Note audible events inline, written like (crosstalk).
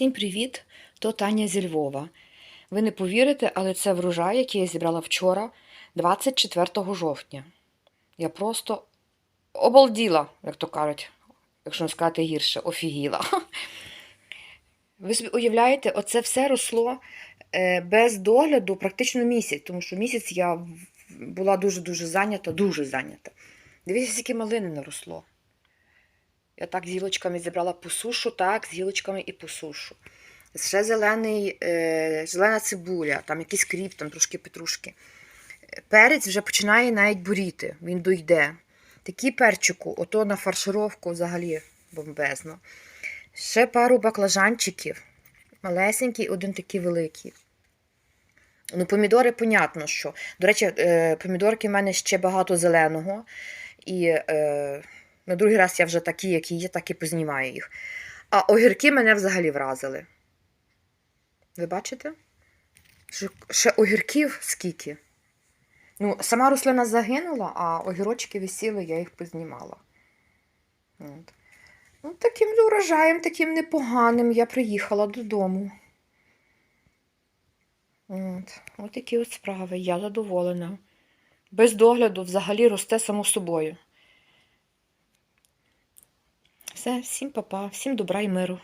Всім привіт! То Таня зі Львова. Ви не повірите, але це врожай, який я зібрала вчора, 24 жовтня. Я просто обалділа, як то кажуть, якщо не сказати гірше, офігіла. (laughs) Ви собі уявляєте, оце все росло е, без догляду практично місяць, тому що місяць я була дуже-дуже зайнята, дуже зайнята. Дивіться, скільки малини наросло. Я так з гілочками зібрала по сушу, так, з гілочками і по сушу. Ще зелений, е, зелена цибуля, там якийсь кріп, там трошки петрушки. Перець вже починає навіть буріти, він дойде. Такі перчику, ото на фаршировку взагалі бомбезно. Ще пару баклажанчиків. Малесенький, один такий великий. Ну, помідори, понятно, що. До речі, е, помідорки в мене ще багато зеленого. І е, на другий раз я вже такі, які є, так і познімаю їх. А огірки мене взагалі вразили. Ви бачите? Ще, огірків скільки? Ну, сама рослина загинула, а огірочки висіли, я їх познімала. От. Ну, таким урожаєм, таким непоганим я приїхала додому. От. От такі от справи. Я задоволена. Без догляду взагалі росте само собою. Все, всім папа, всім добра і миру.